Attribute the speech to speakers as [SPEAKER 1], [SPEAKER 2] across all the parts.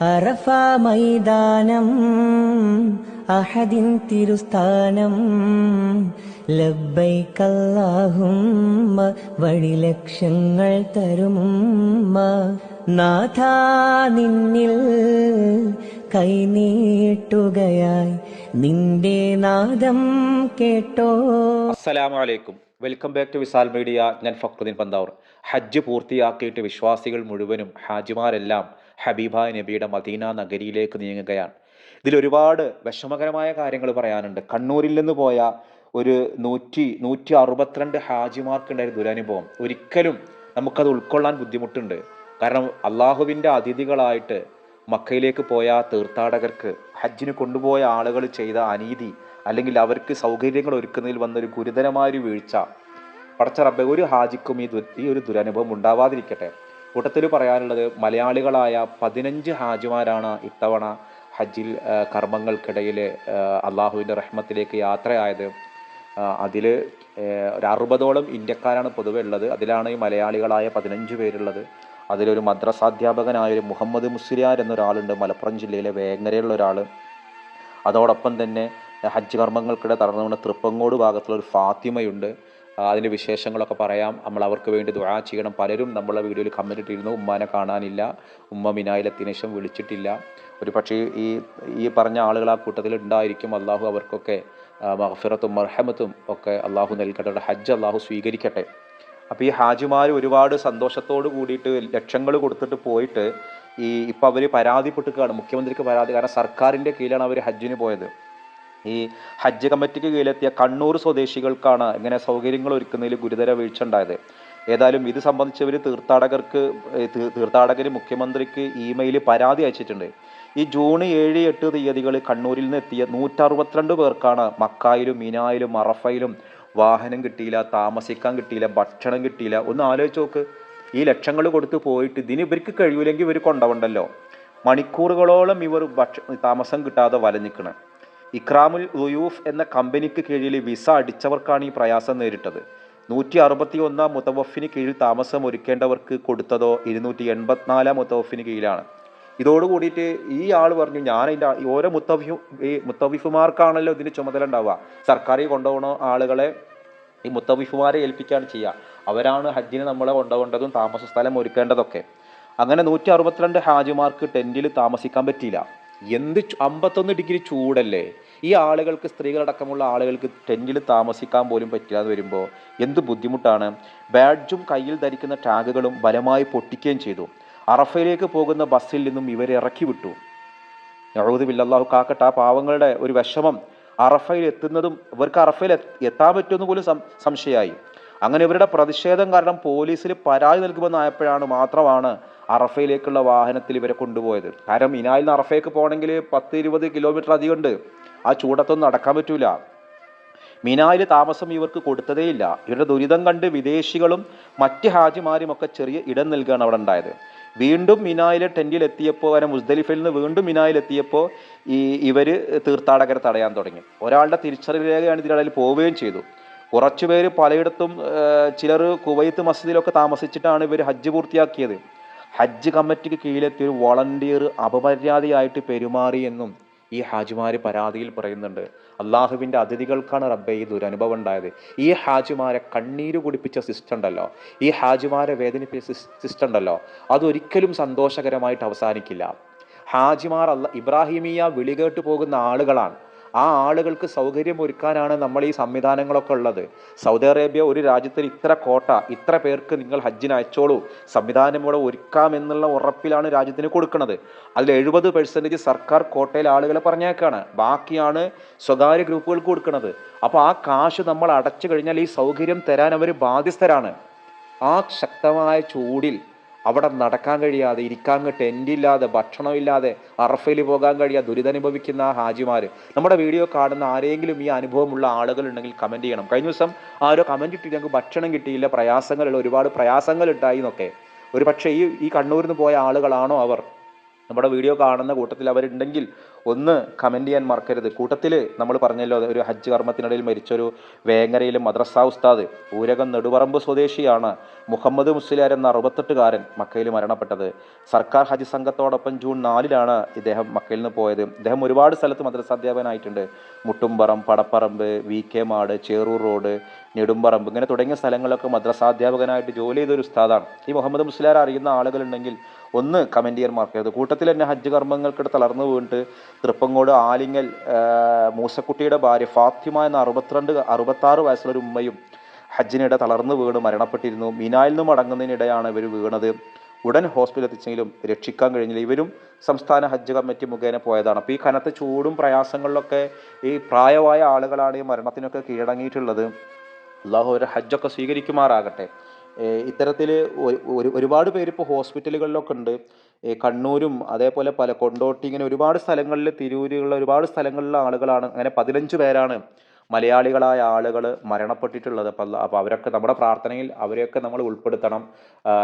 [SPEAKER 1] അറഫ മൈതാനം അഹദിൻ തിരുസ്ഥാനം. ലബ്ബൈക്കല്ലാഹുമ്മ വഴി ലക്ഷ്യങ്ങൾ തരും നാഥാ നിന്നിൽ കൈനീട്ടുകയായി നിന്റെ നാദം കേട്ടോ.
[SPEAKER 2] അസ്സലാമു അലൈക്കും welcome back to Vishal media. ഞാൻ ഫക്രുദ്ദീൻ പന്താവൂർ. ഹജ്ജ് പൂർത്തിയാക്കിയിട്ട് വിശ്വാസികൾ മുഴുവനും ഹാജിമാരെല്ലാം ഹബീബായ് നബിയുടെ മദീന നഗരിയിലേക്ക് നീങ്ങുകയാണ്. ഇതിൽ ഒരുപാട് വിഷമകരമായ കാര്യങ്ങൾ പറയാനുണ്ട്. കണ്ണൂരിൽ നിന്ന് പോയ ഒരു നൂറ്റി നൂറ്റി അറുപത്തിരണ്ട് ഹാജിമാർക്കുണ്ടായ ദുരനുഭവം ഒരിക്കലും നമുക്കത് ഉൾക്കൊള്ളാൻ ബുദ്ധിമുട്ടുണ്ട്. കാരണം അള്ളാഹുവിന്റെ അതിഥികളായിട്ട് മക്കയിലേക്ക് പോയ തീർത്ഥാടകർക്ക് ഹജ്ജിന് കൊണ്ടുപോയ ആളുകൾ ചെയ്ത അനീതി അല്ലെങ്കിൽ അവർക്ക് സൗകര്യങ്ങൾ ഒരുക്കുന്നതിൽ വന്നൊരു ഗുരുതരമായൊരു വീഴ്ച. പടച്ച റബ്ബെ ഒരു ഹാജിക്കും ഈ ഈ ഒരു ദുരനുഭവം ഉണ്ടാവാതിരിക്കട്ടെ. കൂട്ടത്തിൽ പറയാനുള്ളത് മലയാളികളായ പതിനഞ്ച് ഹാജിമാരാണ് ഇത്തവണ ഹജ്ജിൽ കർമ്മങ്ങൾക്കിടയിൽ അള്ളാഹുവിന്റെ റഹ്മത്തിലേക്ക് യാത്രയായത്. അതിൽ ഒരു അറുപതോളം ഇന്ത്യക്കാരാണ് പൊതുവെ ഉള്ളത്. അതിലാണ് ഈ മലയാളികളായ പതിനഞ്ച് പേരുള്ളത്. അതിലൊരു മദ്രസാധ്യാപകനായ ഒരു മുഹമ്മദ് മുസ്ലിയാർ എന്നൊരാളുണ്ട് മലപ്പുറം ജില്ലയിലെ വേങ്ങരയുള്ള ഒരാൾ അതോടൊപ്പം തന്നെ ഹജ്ജ് കർമ്മങ്ങൾക്കിടെ തളർന്നുകൊണ്ട് തൃപ്പങ്ങോട് ഭാഗത്തുള്ള ഒരു ഫാത്തിമയുണ്ട്. അതിന്റെ വിശേഷങ്ങളൊക്കെ പറയാം. നമ്മൾ അവർക്ക് വേണ്ടി ദുആ ചെയ്യണം. പലരും നമ്മളെ വീഡിയോയിൽ കമന്റ് ഇട്ടിരുന്നു. ഉമ്മാനെ കാണാനില്ല. ഉമ്മ മിനായിലെത്തിയ ശേഷം വിളിച്ചിട്ടില്ല. ഒരു പക്ഷേ ഈ ഈ പറഞ്ഞ ആളുകൾ ആ കൂട്ടത്തിൽ ഉണ്ടായിരിക്കും. അള്ളാഹു അവർക്കൊക്കെ മഹഫിറത്തും മർഹമത്തും ഒക്കെ അള്ളാഹു നൽകട്ടെ. ഹജ്ജ് അള്ളാഹു സ്വീകരിക്കട്ടെ. അപ്പോൾ ഈ ഹാജിമാർ ഒരുപാട് സന്തോഷത്തോട് കൂടിയിട്ട് ലക്ഷങ്ങൾ കൊടുത്തിട്ട് പോയിട്ട് ഈ ഇപ്പോൾ അവർ പരാതിപ്പെട്ടിരിക്കുകയാണ്. മുഖ്യമന്ത്രിക്ക് പരാതി. കാരണം സർക്കാരിന്റെ കീഴിലാണ് അവർ ഹജ്ജിന് പോയത്. ഈ ഹജ്ജ് കമ്മിറ്റിക്ക് കീഴിലെത്തിയ കണ്ണൂർ സ്വദേശികൾക്കാണ് ഇങ്ങനെ സൗകര്യങ്ങൾ ഒരുക്കുന്നതിൽ ഗുരുതര വീഴ്ച ഉണ്ടായത്. ഏതായാലും ഇത് സംബന്ധിച്ച് ഇവർ തീർത്ഥാടകർക്ക് തീർത്ഥാടകർ മുഖ്യമന്ത്രിക്ക് ഇമെയിൽ പരാതി അയച്ചിട്ടുണ്ട്. ഈ ജൂൺ ഏഴ് എട്ട് തീയതികൾ കണ്ണൂരിൽ നിന്ന് എത്തിയ നൂറ്ററുപത്തിരണ്ട് പേർക്കാണ് മക്കായിലും മിനായിലും അറഫയിലും വാഹനം കിട്ടിയില്ല താമസിക്കാൻ കിട്ടിയില്ല ഭക്ഷണം കിട്ടിയില്ല. ഒന്ന് ആലോചിച്ച് നോക്ക്. ഈ ലക്ഷങ്ങൾ കൊടുത്ത് പോയിട്ട് ഇതിന് ഇവർക്ക് കഴിയൂലെങ്കിൽ ഇവർ കൊണ്ടവണ്ടല്ലോ. മണിക്കൂറുകളോളം ഇവർ ഭക്ഷ താമസം കിട്ടാതെ വലഞ്ഞിക്കണ്. ഇക്രാമുൽ റുയൂഫ് എന്ന കമ്പനിക്ക് കീഴിൽ വിസ അടിച്ചവർക്കാണ് ഈ പ്രയാസം നേരിട്ടത്. നൂറ്റി അറുപത്തി ഒന്നാം മുത്തവഫിന് കീഴിൽ താമസം ഒരുക്കേണ്ടവർക്ക് കൊടുത്തതോ ഇരുന്നൂറ്റി എൺപത്തിനാലാം മുത്തവഫിന് കീഴിലാണ്. ഇതോട് കൂടിയിട്ട് ഈ ആൾ പറഞ്ഞു ഞാൻ അതിന്റെ ഓരോ മുത്തവിഫു ഈ മുത്തവിഫുമാർക്കാണല്ലോ ഇതിന് ചുമതല ഉണ്ടാവുക. സർക്കാരിൽ കൊണ്ടുപോകണ ആളുകളെ ഈ മുത്തവിഫുമാരെ ഏൽപ്പിക്കുകയാണ് ചെയ്യുക. അവരാണ് ഹജ്ജിന് നമ്മളെ കൊണ്ടുപോകേണ്ടതും താമസ സ്ഥലം ഒരുക്കേണ്ടതൊക്കെ. അങ്ങനെ നൂറ്റി അറുപത്തിരണ്ട് ഹാജിമാർക്ക് ടെന്റിൽ താമസിക്കാൻ പറ്റിയില്ല. എന്ത് അമ്പത്തൊന്ന് ഡിഗ്രി ചൂടല്ലേ? ഈ ആളുകൾക്ക് സ്ത്രീകളടക്കമുള്ള ആളുകൾക്ക് ടെന്റിൽ താമസിക്കാൻ പോലും പറ്റില്ലാതെ വരുമ്പോൾ എന്ത് ബുദ്ധിമുട്ടാണ്? ബാഡ്ജും കയ്യിൽ ധരിക്കുന്ന ടാഗുകളും ബലമായി പൊട്ടിക്കുകയും ചെയ്തു. അറഫയിലേക്ക് പോകുന്ന ബസ്സിൽ നിന്നും ഇവരെ ഇറക്കി വിട്ടു. യഹൂദ് ബില്ലാഹു കാക്കട്ട ആ പാവങ്ങളുടെ ഒരു വിഷമം അറഫയിൽ എത്തുന്നതും ഇവർക്ക് അറഫയിൽ എത്ത് എത്താൻ പറ്റുമെന്ന് പോലും സംശയമായി. അങ്ങനെ ഇവരുടെ പ്രതിഷേധം കാരണം പോലീസിൽ പരാതി നൽകുമെന്നായപ്പോഴാണ് മാത്രമാണ് അറഫയിലേക്കുള്ള വാഹനത്തിൽ ഇവരെ കൊണ്ടുപോയത്. കാരണം ഇനായിൽ നിന്ന് അറഫയ്ക്ക് പോകണമെങ്കിൽ പത്ത് ഇരുപത് കിലോമീറ്റർ അധികം ഉണ്ട് ആ ചൂടത്തൊന്നും നടക്കാൻ പറ്റൂല. മിനായിൽ താമസം ഇവർക്ക് കൊടുത്തതേയില്ല. ഇവരുടെ ദുരിതം കണ്ട് വിദേശികളും മറ്റ് ഹാജിമാരും ഒക്കെ ചെറിയ ഇടം നൽകുകയാണ് അവിടെ ഉണ്ടായത്. വീണ്ടും മിനായിലെ ടെന്റിൽ എത്തിയപ്പോൾ അങ്ങനെ മുസ്ദലിഫയിൽ നിന്ന് വീണ്ടും മിനായിൽ എത്തിയപ്പോൾ ഈ ഇവർ തീർത്ഥാടകരെ തടയാൻ തുടങ്ങി. ഒരാളുടെ തിരിച്ചറിവ് രേഖയാണ് ഇതിനിടയിൽ പോവുകയും ചെയ്തു. കുറച്ചുപേര് പലയിടത്തും ചിലർ കുവൈത്ത് മസ്ജിദിലൊക്കെ താമസിച്ചിട്ടാണ് ഇവർ ഹജ്ജ് പൂർത്തിയാക്കിയത്. ഹജ്ജ് കമ്മിറ്റിക്ക് കീഴിലെത്തിയ ഒരു വോളണ്ടിയർ അപമര്യാദയായിട്ട് പെരുമാറി എന്നും ഈ ഹാജിമാർ പരാതിയിൽ പറയുന്നുണ്ട്. അള്ളാഹുവിന്റെ അതിഥികൾക്കാണ് റബ്ബെ ഈ ദുരനുഭവം ഉണ്ടായത്. ഈ ഹാജിമാരെ കണ്ണീര് കുടിപ്പിച്ച സിസ്റ്റം ഉണ്ടല്ലോ. ഈ ഹാജിമാരെ വേദനിപ്പിച്ച സിസ്റ്റം ഉണ്ടല്ലോ. അതൊരിക്കലും സന്തോഷകരമായിട്ട് അവസാനിക്കില്ല. ഹാജിമാർ അല്ല ഇബ്രാഹിമിയ വിളികേട്ട് പോകുന്ന ആളുകളാണ്. ആ ആളുകൾക്ക് സൗകര്യം ഒരുക്കാനാണ് നമ്മൾ ഈ സംവിധാനങ്ങളൊക്കെ ഉള്ളത്. സൗദി അറേബ്യ ഒരു രാജ്യത്തിന് ഇത്ര കോട്ട ഇത്ര പേർക്ക് നിങ്ങൾ ഹജ്ജിന് അയച്ചോളൂ സംവിധാനം ഇവിടെ ഒരുക്കാമെന്നുള്ള ഉറപ്പിലാണ് രാജ്യത്തിന് കൊടുക്കുന്നത്. അതിൽ എഴുപത് പെർസെന്റേജ് സർക്കാർ കോട്ടയിൽ ആളുകളെ പറഞ്ഞേക്കാണ്. ബാക്കിയാണ് സ്വകാര്യ ഗ്രൂപ്പുകൾക്ക് കൊടുക്കുന്നത്. അപ്പോൾ ആ കാശ് നമ്മൾ അടച്ചു കഴിഞ്ഞാൽ ഈ സൗകര്യം തരാൻ അവർ ബാധ്യസ്ഥരാണ്. ആ ശക്തമായ ചൂടിൽ അവിടെ നടക്കാൻ കഴിയാതെ ഇരിക്കാൻ ടെന്റില്ലാതെ ഭക്ഷണമില്ലാതെ അറഫയിൽ പോകാൻ കഴിയാതെ ദുരിതനുഭവിക്കുന്ന ആ ഹാജിമാർ നമ്മുടെ വീഡിയോ കാണുന്ന ആരെങ്കിലും ഈ അനുഭവമുള്ള ആളുകൾ ഉണ്ടെങ്കിൽ കമന്റ് ചെയ്യണം. കഴിഞ്ഞ ദിവസം ആരോ കമന്റ് ഇട്ടിട്ട് ഞങ്ങൾക്ക് ഭക്ഷണം കിട്ടിയില്ല പ്രയാസങ്ങളുള്ള ഒരുപാട് പ്രയാസങ്ങൾ ഉണ്ടായി എന്നൊക്കെ. ഒരു പക്ഷേ ഈ ഈ കണ്ണൂരിൽ നിന്ന് പോയ ആളുകളാണോ അവർ? നമ്മുടെ വീഡിയോ കാണുന്ന കൂട്ടത്തിൽ അവരുണ്ടെങ്കിൽ ഒന്ന് കമന്റ് ചെയ്യാൻ മറക്കരുത്. കൂട്ടത്തിൽ നമ്മൾ പറഞ്ഞല്ലോ ഒരു ഹജ്ജ് കർമ്മത്തിനിടയിൽ മരിച്ചൊരു വേങ്ങരയിലെ മദ്രസ ഉസ്താദ് ഊരകം നെടുപറമ്പ് സ്വദേശിയാണ് മുഹമ്മദ് മുസ്ലിയാർ എന്ന അറുപത്തെട്ടുകാരൻ മക്കയിൽ മരണപ്പെട്ടത്. സർക്കാർ ഹജ്ജ് സംഘത്തോടൊപ്പം ജൂൺ നാലിലാണ് ഇദ്ദേഹം മക്കയിൽ നിന്ന് പോയത്. ഇദ്ദേഹം ഒരുപാട് സ്ഥലത്ത് മദ്രസ അധ്യാപകനായിട്ടുണ്ട്. മുട്ടുംപറം പടപ്പറമ്പ് വി കെ മാട് ചേറൂർ റോഡ് നെടുമ്പറമ്പ് ഇങ്ങനെ തുടങ്ങിയ സ്ഥലങ്ങളിലൊക്കെ മദ്രസാധ്യാപകനായിട്ട് ജോലി ചെയ്തൊരു ഉസ്താദാണ്. ഈ മുഹമ്മദ് മുസ്ലിയാർ അറിയുന്ന ആളുകളുണ്ടെങ്കിൽ ഒന്ന് കമന്റ് ചെയ്യാൻ മറക്കരുത് കൂട്ടത്തിൽ തന്നെ ഹജ്ജ് കർമ്മങ്ങൾക്കിടെ തളർന്നു വീണിട്ട് തൃപ്പങ്ങോട് ആലിങ്ങൽ മൂസക്കുട്ടിയുടെ ഭാര്യ ഫാത്തിമ എന്ന അറുപത്തിരണ്ട് അറുപത്താറ് വയസ്സുള്ള ഒരു ഉമ്മയും ഹജ്ജിനിടെ തളർന്നു വീണ് മരണപ്പെട്ടിരുന്നു. മിനായിൽ നിന്നും മടങ്ങുന്നതിനിടെയാണ് ഇവർ വീണത്. ഉടൻ ഹോസ്പിറ്റലിൽ എത്തിച്ചെങ്കിലും രക്ഷിക്കാൻ കഴിഞ്ഞില്ല. ഇവരും സംസ്ഥാന ഹജ്ജ് കമ്മിറ്റി മുഖേന പോയതാണ്. അപ്പോൾ ഈ കനത്ത ചൂടും പ്രയാസങ്ങളിലൊക്കെ ഈ പ്രായമായ ആളുകളാണ് ഈ മരണത്തിനൊക്കെ കീഴടങ്ങിയിട്ടുള്ളത്. അള്ളാഹു ഒരു ഹജ്ജൊക്കെ സ്വീകരിക്കുമാറാകട്ടെ. ഇത്തരത്തിൽ ഒരു ഒരുപാട് പേര് ഇപ്പോൾ ഹോസ്പിറ്റലുകളിലൊക്കെ ഉണ്ട്. കണ്ണൂരും അതേപോലെ പല കൊണ്ടോട്ടി ഇങ്ങനെ ഒരുപാട് സ്ഥലങ്ങളിൽ തിരൂരുള്ള ഒരുപാട് സ്ഥലങ്ങളിലെ ആളുകളാണ്. അങ്ങനെ പതിനഞ്ച് പേരാണ് മലയാളികളായ ആളുകൾ മരണപ്പെട്ടിട്ടുള്ളത്. അപ്പം അപ്പോൾ അവരൊക്കെ നമ്മുടെ പ്രാർത്ഥനയിൽ അവരെയൊക്കെ നമ്മൾ ഉൾപ്പെടുത്തണം.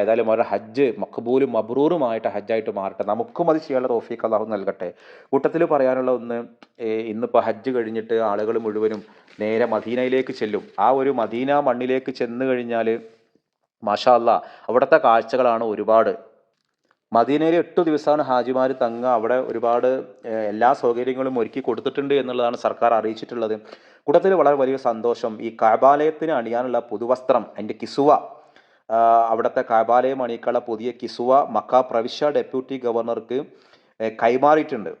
[SPEAKER 2] ഏതായാലും അവരുടെ ഹജ്ജ് മഖബൂലും മബ്രൂറുമായിട്ട് ഹജ്ജായിട്ട് മാറട്ടെ. നമുക്കും അത് ചെയ്യാനുള്ള തോഫീക്ക് അള്ളാഹു നൽകട്ടെ. കൂട്ടത്തിൽ പറയാനുള്ള ഒന്ന് ഇന്നിപ്പോൾ ഹജ്ജ് കഴിഞ്ഞിട്ട് ആളുകൾ മുഴുവനും നേരെ മദീനയിലേക്ക് ചെല്ലും. ആ ഒരു മദീന മണ്ണിലേക്ക് ചെന്ന് കഴിഞ്ഞാൽ മാഷാ അല്ലാ അവിടുത്തെ കാഴ്ചകളാണ് ഒരുപാട്. മദീനയിൽ എട്ട് ദിവസമാണ് ഹാജിമാർ തങ്ങുക അവിടെ ഒരുപാട് എല്ലാ സൗകര്യങ്ങളും ഒരുക്കി കൊടുത്തിട്ടുണ്ട് എന്നുള്ളതാണ് സർക്കാർ അറിയിച്ചിട്ടുള്ളത്. കൂട്ടത്തിൽ വളരെ വലിയ സന്തോഷം. ഈ കാബാലയത്തിന് അണിയാനുള്ള പുതുവസ്ത്രം അതിന്റെ കിസുവ അവിടുത്തെ കാബാലയം അണിയിക്കാനുള്ള പുതിയ കിസുവ മക്ക പ്രവിശ്യ ഡെപ്യൂട്ടി ഗവർണർക്ക് കൈമാറിയിട്ടുണ്ട്.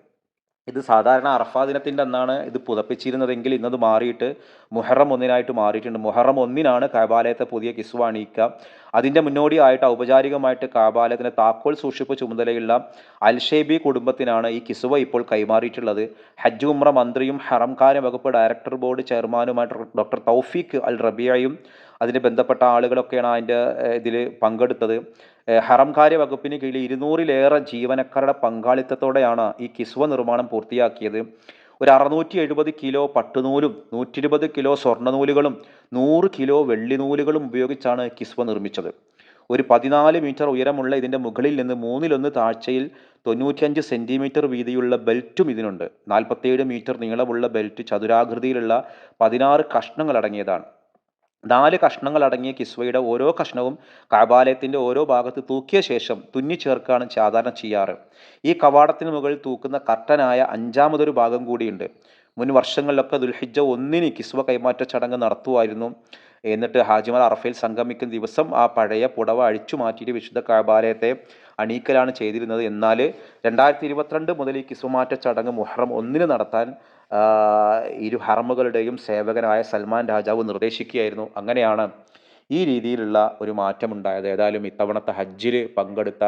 [SPEAKER 2] ഇത് സാധാരണ അറഫാ ദിനത്തിന്റെ അന്നാണ് ഇത് പുതപ്പിച്ചിരുന്നതെങ്കിൽ ഇന്നത് മാറിയിട്ട് മുഹറം ഒന്നിനായിട്ട് മാറിയിട്ടുണ്ട്. മുഹറം ഒന്നിനാണ് കാബാലയത്തെ പുതിയ കിസ്വ അണിയിക്കുക. അതിന്റെ മുന്നോടിയായിട്ട് ഔപചാരികമായിട്ട് കാബാലയത്തിന്റെ താക്കോൽ സൂക്ഷിപ്പ് ചുമതലയുള്ള അൽഷേബി കുടുംബത്തിനാണ് ഈ കിസുവ ഇപ്പോൾ കൈമാറിയിട്ടുള്ളത്. ഹജ്ജ് ഉമ്ര മന്ത്രിയും ഹറംകാര്യ വകുപ്പ് ഡയറക്ടർ ബോർഡ് ചെയർമാനുമായിട്ട് ഡോക്ടർ തൗഫീഖ് അൽ റബിയയും അതിന് ബന്ധപ്പെട്ട ആളുകളൊക്കെയാണ് അതിന്റെ ഇതിൽ പങ്കെടുത്തത്. ഹറംകാര്യ വകുപ്പിന് കീഴിൽ ഇരുന്നൂറിലേറെ ജീവനക്കാരുടെ പങ്കാളിത്തത്തോടെയാണ് ഈ കിസ്വ നിർമ്മാണം പൂർത്തിയാക്കിയത്. ഒരു അറുന്നൂറ്റി എഴുപത് കിലോ പട്ടുനൂലും നൂറ്റി ഇരുപത് കിലോ സ്വർണനൂലുകളും നൂറ് കിലോ വെള്ളിനൂലുകളും ഉപയോഗിച്ചാണ് കിസ്വ നിർമ്മിച്ചത്. ഒരു പതിനാല് മീറ്റർ ഉയരമുള്ള ഇതിന്റെ മുകളിൽ നിന്ന് മൂന്നിലൊന്ന് താഴ്ചയിൽ തൊണ്ണൂറ്റിയഞ്ച് സെന്റിമീറ്റർ വീതിയുള്ള ബെൽറ്റും ഇതിനുണ്ട്. നാൽപ്പത്തേഴ് മീറ്റർ നീളമുള്ള ബെൽറ്റ് ചതുരാകൃതിയിലുള്ള പതിനാറ് കഷ്ണങ്ങൾ അടങ്ങിയതാണ് നാല് കഷ്ണങ്ങൾ അടങ്ങിയ കിസ്വയുടെ ഓരോ കഷ്ണവും കാപാലയത്തിന്റെ ഓരോ ഭാഗത്ത് തൂക്കിയ ശേഷം തുന്നി ചേർക്കുകയാണ് സാധാരണ ചെയ്യാറ്. ഈ കവാടത്തിന് മുകളിൽ തൂക്കുന്ന കർട്ടനായ അഞ്ചാമതൊരു ഭാഗം കൂടിയുണ്ട്. മുൻ വർഷങ്ങളിലൊക്കെ ദുൽഹിജ ഒന്നിന് കിസ്വ കൈമാറ്റ ചടങ്ങ് നടത്തുമായിരുന്നു. എന്നിട്ട് ഹാജിമാർ അറഫയിൽ സംഗമിക്കുന്ന ദിവസം ആ പഴയ പുടവ അഴിച്ചു മാറ്റിയിട്ട് വിശുദ്ധ കാപാലയത്തെ അണീക്കലാണ് ചെയ്തിരുന്നത്. എന്നാൽ രണ്ടായിരത്തി ഇരുപത്തിരണ്ട് മുതൽ ഈ കിസ്വമാറ്റ ചടങ്ങ് മുഹറം ഒന്നിന് നടത്താൻ ഇരു ഹറമുകളുടെയും സേവകനായ സൽമാൻ രാജാവ് നിർദ്ദേശിക്കുകയായിരുന്നു. അങ്ങനെയാണ് ഈ രീതിയിലുള്ള ഒരു മാറ്റമുണ്ടായത് ഏതായാലും ഇത്തവണത്തെ ഹജ്ജിൽ പങ്കെടുത്ത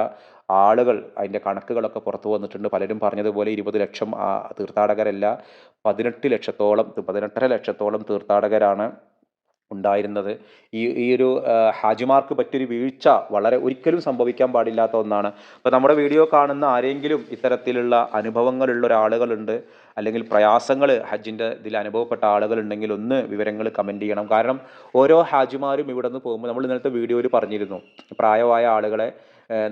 [SPEAKER 2] ആളുകൾ അതിന്റെ കണക്കുകളൊക്കെ പുറത്തു വന്നിട്ടുണ്ട്. പലരും പറഞ്ഞതുപോലെ ഇരുപത് ലക്ഷം തീർത്ഥാടകരല്ല പതിനെട്ട് ലക്ഷത്തോളം പതിനെട്ടര ലക്ഷത്തോളം തീർത്ഥാടകരാണ് ഉണ്ടായിരുന്നത്. ഈ ഈ ഒരു ഹാജിമാർക്ക് പറ്റിയൊരു വീഴ്ച വളരെ ഒരിക്കലും സംഭവിക്കാൻ പാടില്ലാത്ത ഒന്നാണ്. അപ്പോൾ നമ്മുടെ വീഡിയോ കാണുന്ന ആരെങ്കിലും ഇത്തരത്തിലുള്ള അനുഭവങ്ങളുള്ള ഒരാളുകളുണ്ട് അല്ലെങ്കിൽ പ്രയാസങ്ങൾ ഹജ്ജിന്റെ ഇതിൽ അനുഭവപ്പെട്ട ആളുകളുണ്ടെങ്കിൽ ഒന്ന് വിവരങ്ങൾ കമന്റ് ചെയ്യണം. കാരണം ഓരോ ഹാജിമാരും ഇവിടെ നിന്ന് പോകുമ്പോൾ നമ്മൾ ഇന്നലത്തെ വീഡിയോയിൽ പറഞ്ഞിരുന്നു പ്രായമായ ആളുകളെ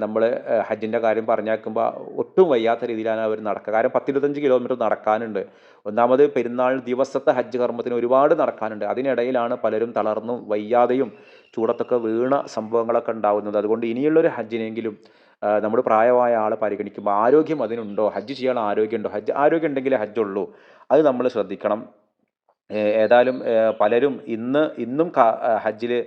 [SPEAKER 2] നമ്മൾ ഹജ്ജിന്റെ കാര്യം പറഞ്ഞേക്കുമ്പോൾ ഒട്ടും വയ്യാത്ത രീതിയിലാണ് അവർ നടക്കുക. കാരണം പത്തിരുപത്തഞ്ച് കിലോമീറ്റർ നടക്കാനുണ്ട്. ഒന്നാമത് പെരുന്നാൾ ദിവസത്തെ ഹജ്ജ് കർമ്മത്തിന് ഒരുപാട് നടക്കാനുണ്ട്. അതിനിടയിലാണ് പലരും തളർന്നും വയ്യാതെയും ചൂടത്തൊക്കെ വീണ സംഭവങ്ങളൊക്കെ ഉണ്ടാകുന്നത് അതുകൊണ്ട് ഇനിയുള്ളൊരു ഹജ്ജിനെങ്കിലും നമ്മൾ പ്രായമായ ആളെ പരിഗണിക്കുമ്പോൾ ആരോഗ്യം അതിനുണ്ടോ? ഹജ്ജ് ചെയ്യാൻ ആരോഗ്യമുണ്ടോ? ഹജ്ജ് ആരോഗ്യം ഉണ്ടെങ്കിലേ ഹജ്ജുള്ളൂ. അത് നമ്മൾ ശ്രദ്ധിക്കണം. ഏതായാലും പലരും ഇന്ന് ഇന്നും ഹജ്ജിൽ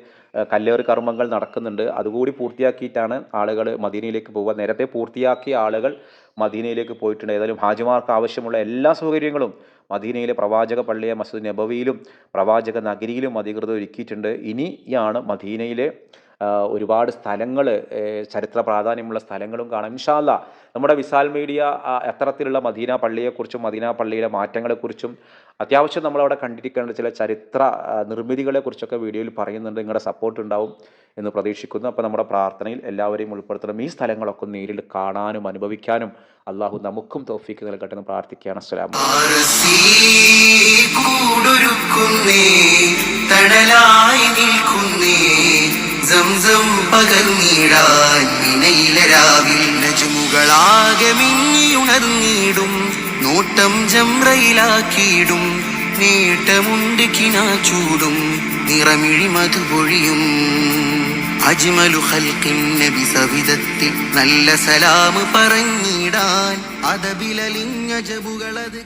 [SPEAKER 2] കല്ലേറ് കർമ്മങ്ങൾ നടക്കുന്നുണ്ട്. അതുകൂടി പൂർത്തിയാക്കിയിട്ടാണ് ആളുകൾ മദീനയിലേക്ക് പോവുക. നേരത്തെ പൂർത്തിയാക്കിയ ആളുകൾ മദീനയിലേക്ക് പോയിട്ടുണ്ട്. ഏതായാലും ഹാജിമാർക്ക് ആവശ്യമുള്ള എല്ലാ സൗകര്യങ്ങളും മദീനയിലെ പ്രവാചക പള്ളിയെ മസ്ജിദ് നബവിയിലും പ്രവാചക നഗരിയിലും അധികൃതർ ഒരുക്കിയിട്ടുണ്ട്. ഇനിയാണ് മദീനയിലെ ഒരുപാട് സ്ഥലങ്ങൾ ചരിത്ര പ്രാധാന്യമുള്ള സ്ഥലങ്ങളും കാണാം. ഇൻഷാല്ല നമ്മുടെ വിശാൽ മീഡിയ അത്തരത്തിലുള്ള മദീന പള്ളിയെക്കുറിച്ചും മദീന പള്ളിയിലെ മാറ്റങ്ങളെക്കുറിച്ചും അത്യാവശ്യം നമ്മളവിടെ കണ്ടിരിക്കേണ്ട ചില ചരിത്ര നിർമ്മിതികളെ കുറിച്ചൊക്കെ വീഡിയോയിൽ പറയുന്നുണ്ട്. നിങ്ങളുടെ സപ്പോർട്ട് ഉണ്ടാവും എന്ന് പ്രതീക്ഷിക്കുന്നു. അപ്പോൾ നമ്മുടെ പ്രാർത്ഥനയിൽ എല്ലാവരെയും ഉൾപ്പെടുത്തണം. ഈ സ്ഥലങ്ങളൊക്കെ നേരിൽ കാണാനും അനുഭവിക്കാനും അള്ളാഹു നമുക്കും തോഫിക്ക് നൽകട്ടെ എന്ന് പ്രാർത്ഥിക്കുകയാണ്.
[SPEAKER 3] കൂടൊരുക്കുന്നേ തണലായി നിൽക്കുന്നേ സംസം പകർന്നിടാൻ നിനയിലെ രാവിൽ നജമു കണ്ണുകളാകെ മിന്നിയുണർന്നിടും. നോട്ടം ജംറയിലാക്കിയിടും നേട്ടമുണ്ട് ചൂടും നിറമിഴി മധുപൊഴിയും അജ്മലു ഖൽഖിൻ നബി സവിധത്തിൽ നല്ല സലാം പറഞ്ഞിടാൻ അതബിലലിഞ്ഞ ജബുകളത്